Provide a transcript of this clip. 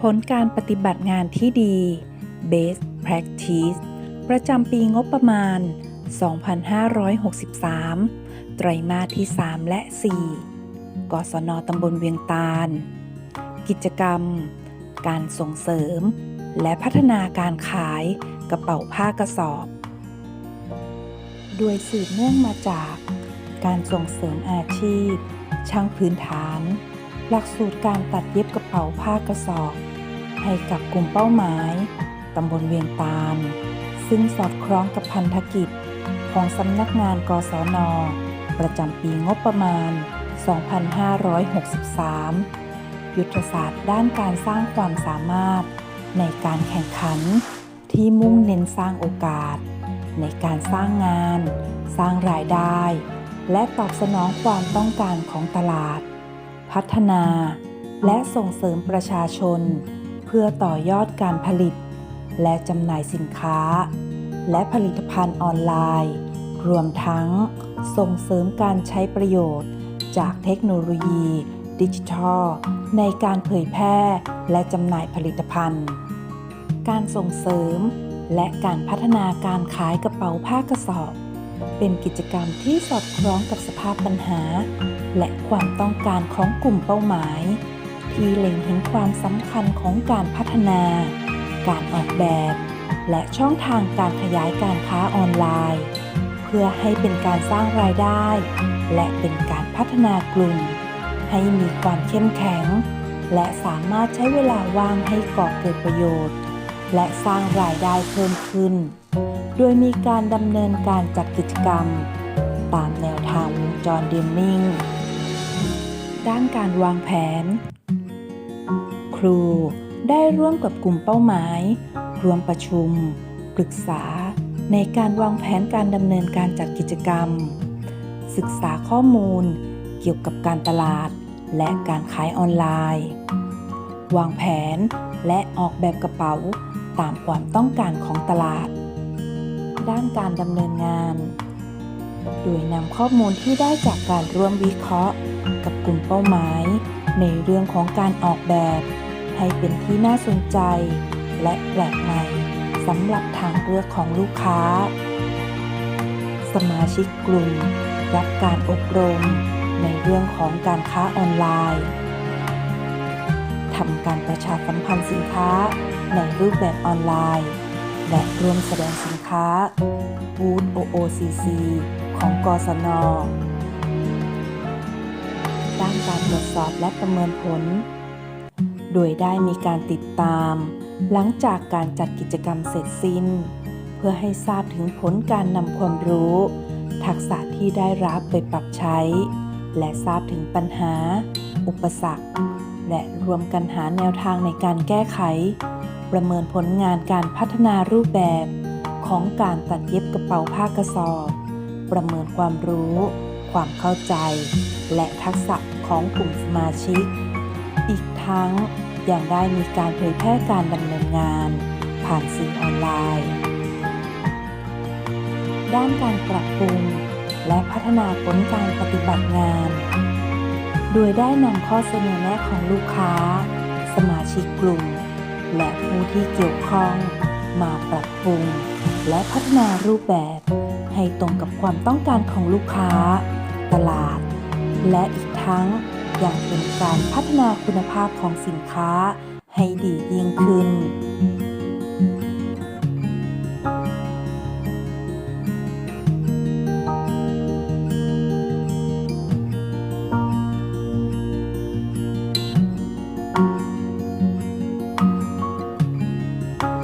ผลการปฏิบัติงานที่ดี Best Practice ประจำปีงบประมาณ 2563 ไตรมาสที่ 3 และ 4 กศนตำบลเวียงตาล กิจกรรม การส่งเสริม และพัฒนาการขายกระเป๋าผ้ากระสอบ โดยสืบเนื่องมาจากการส่งเสริมอาชีพ ช่างพื้นฐาน หลักสูตรการตัดเย็บกระเป๋าผ้ากระสอบ ให้กับกลุ่มเป้าหมายตำบลเวียงตาล ซึ่งสอดคล้องกับพันธกิจ ของสำนักงานกศน ประจำปีงบประมาณ 2563 ยุทธศาสตร์ด้านการสร้างความสามารถ ในการแข่งขันที่มุ่งเน้นสร้างโอกาส ในการสร้างงาน สร้างรายได้ และตอบสนองความต้องการของตลาด พัฒนา และส่งเสริมประชาชน พื่อต่อยอดการผลิต และจำหน่ายสินค้า และผลิตภัณฑ์ออนไลน์ รวมทั้งส่งเสริมการใช้ประโยชน์ จากเทคโนโลยี ดิจิทัล ในการเผยแพร่และจำหน่ายผลิตภัณฑ์ การส่งเสริม และการพัฒนาการขายกระเป๋าผ้ากระสอบ เป็นกิจกรรมที่สอดคล้องกับสภาพปัญหา และความต้องการของกลุ่มเป้าหมาย ที่เล็งเห็นความสำคัญของการพัฒนา การออกแบบ และช่องทางการขยายการค้าออนไลน์ เพื่อให้เป็นการสร้างรายได้ และเป็นการพัฒนากลุ่ม ให้มีความเข้มแข็ง และสามารถใช้เวลาว่างให้ก่อเกิดประโยชน์ และสร้างรายได้เพิ่มขึ้น โดยมีการดำเนินการจัดกิจกรรม ตามแนวทางวงจรเดมมิงด้านการวางแผน ครูได้ร่วมกับกลุ่มเป้าหมาย รวมประชุม ปรึกษา ในการวางแผนการดำเนินการจัดกิจกรรม ศึกษาข้อมูล เกี่ยวกับการตลาด และการขายออนไลน์ วางแผนและออกแบบกระเป๋าตามความต้องการของตลาด ด้านการดำเนินงาน โดยนำข้อมูลที่ได้จากการร่วมวิเคราะห์ กับกลุ่มเป้าหมาย ในเรื่องของการออกแบบ ให้เป็นที่น่าสนใจ และแปลกใหม่สำหรับทางเลือกของลูกค้า สมาชิกกลุ่ม รับการอบรม ในเรื่องของการค้าออนไลน์ทำการประชาสัมพันธ์สินค้าในรูปแบบออนไลน์ และร่วมแสดงสินค้าบูธ OOCC ของกศนด้านการตรวจสอบและประเมินผล โดยได้มีการติดตาม หลังจากการจัดกิจกรรมเสร็จสิ้น เพื่อให้ทราบถึงผลการนำความรู้ ทักษะที่ได้รับไปปรับใช้ และทราบถึงปัญหา อุปสรรค และรวมกันหาแนวทางในการแก้ไข ประเมินผลงานการพัฒนารูปแบบของการตัดเย็บกระเป๋าผ้ากระสอบ ประเมินความรู้ ความเข้าใจ และทักษะของกลุ่มสมาชิก อีกทั้งยังได้มีการเผยแพร่การดำเนินงาน ผ่านสื่อออนไลน์ ด้านการปรับปรุงและพัฒนาผลการปฏิบัติงาน โดยได้นำข้อเสนอแนะของลูกค้า สมาชิกกลุ่ม และผู้ที่เกี่ยวข้อง มาปรับปรุง และพัฒนารูปแบบ ให้ตรงกับความต้องการของลูกค้า ตลาด และอีกทั้ง อย่างเป็นการพัฒนาคุณภาพของสินค้าให้ดียิ่งขึ้น